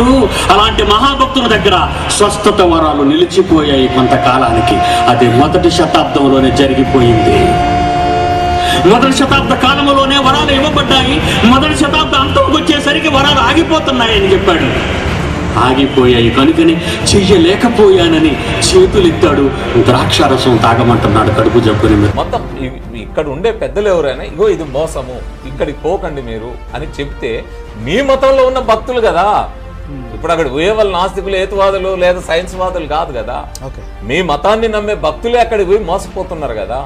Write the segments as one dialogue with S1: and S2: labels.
S1: ఇప్పుడు అలాంటి మహాభక్తుల దగ్గర స్వస్థత వరాలు నిలిచిపోయాయి కొంతకాలానికి. అది మొదటి శతాబ్దంలోనే జరిగిపోయింది. మొదటి శతాబ్ద కాలంలోనే వరాలు ఇవ్వబడ్డాయి. మొదటి శతాబ్ద అంతంకి వచ్చేసరికి వరాలు ఆగిపోతున్నాయని చెప్పాడు. ఆగిపోయాయి కనుకని చెయ్యలేకపోయానని చేతులెత్తాడు ద్రాక్షారసం తాగమంటున్నాడు కడుపు జబ్బుని
S2: మొత్తం ఇక్కడ ఉండే పెద్దలు ఎవరైనా ఇగో ఇది మోసము ఇక్కడికి పోకండి మీరు అని చెప్తే మీ మతంలో ఉన్న భక్తులు కదా ఇప్పుడు అక్కడ పోయేవాళ్ళ నాస్తికులు ఏతువాదులు లేదా సైన్స్ వాదులు కాదు. కదా మీ మతాన్ని నమ్మే భక్తులే అక్కడికి పోయి మోసపోతున్నారు కదా.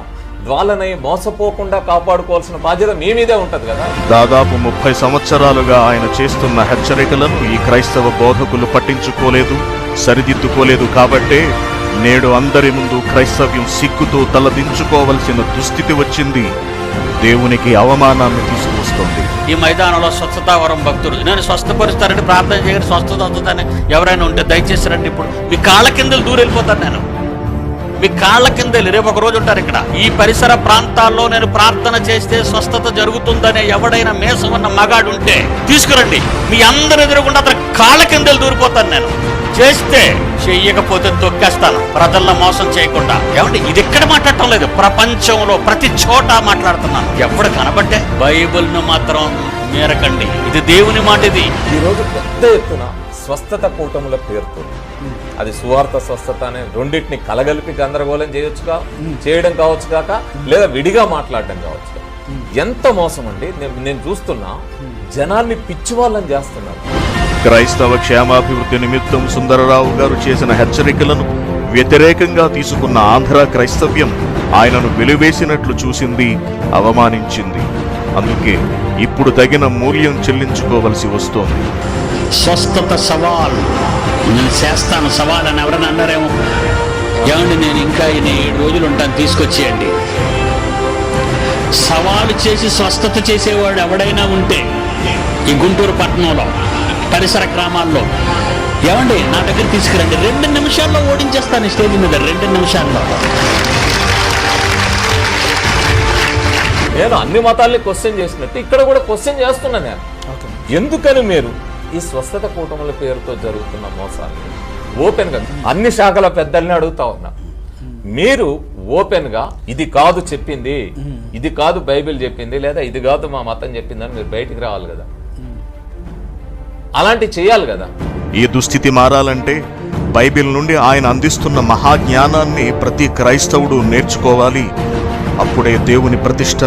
S2: వాళ్ళని మోసపోకుండా కాపాడుకోవాల్సిన బాధ్యత మీ మీదే ఉంటది కదా.
S3: దాదాపు ముప్పై సంవత్సరాలుగా ఆయన చేస్తున్న హెచ్చరికలను ఈ క్రైస్తవ బోధకులు పట్టించుకోలేదు సరిదిద్దుకోలేదు కాబట్టే నేడు అందరి ముందు క్రైస్తవ్యం సిగ్గుతో తలదించుకోవలసిన దుస్థితి వచ్చింది. దేవునికి అవమానాన్ని తీసుకొస్తుంది
S1: ఈ మైదానంలో స్వచ్ఛతా వరం భక్తుడు నేను స్వస్థపరుస్తారని ప్రార్థన చేయని స్వస్థత వస్తుందని ఎవరైనా ఉంటే దయచేసి రండి ఇప్పుడు. మీ కాళ్ళ కిందలు దూరం వెళ్ళిపోతాను నేను. మీ కాళ్ళ కిందలు రేపు ఒక రోజు ఉంటారు ఇక్కడ. ఈ పరిసర ప్రాంతాల్లో నేను ప్రార్థన చేస్తే స్వస్థత జరుగుతుందనే ఎవడైనా మేసం ఉన్న మగాడు ఉంటే తీసుకురండి. మీ అందరి ఎదురుకుండా అతని కాళ్ళ కిందలు దూరిపోతాను నేను. చేస్తే చెయ్యకపోతే తొక్కేస్తాను ప్రజల్లో మోసం చేయకుండా. ఏమండి ఇది ఎక్కడ మాట్లాడటం లేదు. ప్రపంచంలో ప్రతి చోట మాట్లాడుతున్నాను. ఎప్పుడు కనబట్టే బైబిల్ను మాత్రం మేరకండి. ఇది దేవుని మాట ఇది.
S2: ఈరోజు పెద్ద ఎత్తున స్వస్థత కూటముల పేరుతో. అది సువార్త స్వస్థత అనే రెండింటిని కలగలిపి గందరగోళం చేయొచ్చుగా? చేయడం కావచ్చు కాక లేదా విడిగా మాట్లాడడం కావచ్చు కాక. ఎంత మోసం అండి నేను నేను చూస్తున్నా. జనాన్ని పిచ్చి వాళ్ళని చేస్తున్నారు.
S3: క్రైస్తవ క్షేమాభివృద్ధి నిమిత్తం సుందరరావు గారు చేసిన హెచ్చరికలను వ్యతిరేకంగా తీసుకున్న ఆంధ్ర క్రైస్తవ్యం ఆయనను వెలివేసినట్లు చూసింది అవమానించింది. అందుకే ఇప్పుడు తగిన మూల్యం చెల్లించుకోవలసి వస్తోంది.
S1: స్వస్థత సవాల్. నేను చేస్తాను సవాల్ అని ఎవరైనా అన్నారేమో? ఏమండి నేను ఇంకా ఈయన ఏడు రోజులు ఉంటాను తీసుకొచ్చేయండి. సవాలు చేసి స్వస్థత చేసేవాడు ఎవడైనా ఉంటే ఈ గుంటూరు పట్టణంలో పరిసర గ్రామాల్లో. ఏమండి? నా దగ్గర తీసుకురండి. రెండు నిమిషాల్లో ఓడించేస్తాను ఈ స్టేజ్ మీద. రెండు నిమిషాల్లో.
S2: నేను అన్ని మతాల్ని క్వశ్చన్ చేసినట్టు ఇక్కడ కూడా క్వశ్చన్ చేస్తున్నా నేను. ఎందుకని మీరు ఈ స్వస్థత కూటముల పేరుతో జరుగుతున్న మోసాన్ని? ఓపెన్గా అన్ని శాఖల పెద్దల్ని అడుగుతా ఉన్నా. మీరు ఓపెన్గా ఇది కాదు చెప్పింది ఇది కాదు బైబిల్ చెప్పింది లేదా ఇది కాదు మా మతం చెప్పిందని మీరు బయటికి రావాలి కదా. అలాంటి చేయాలి కదా.
S3: ఈ దుస్థితి మారాలంటే బైబిల్ నుండి ఆయన అందిస్తున్న మహాజ్ఞానాన్ని ప్రతి క్రైస్తవుడు నేర్చుకోవాలి. అప్పుడే దేవుని ప్రతిష్ట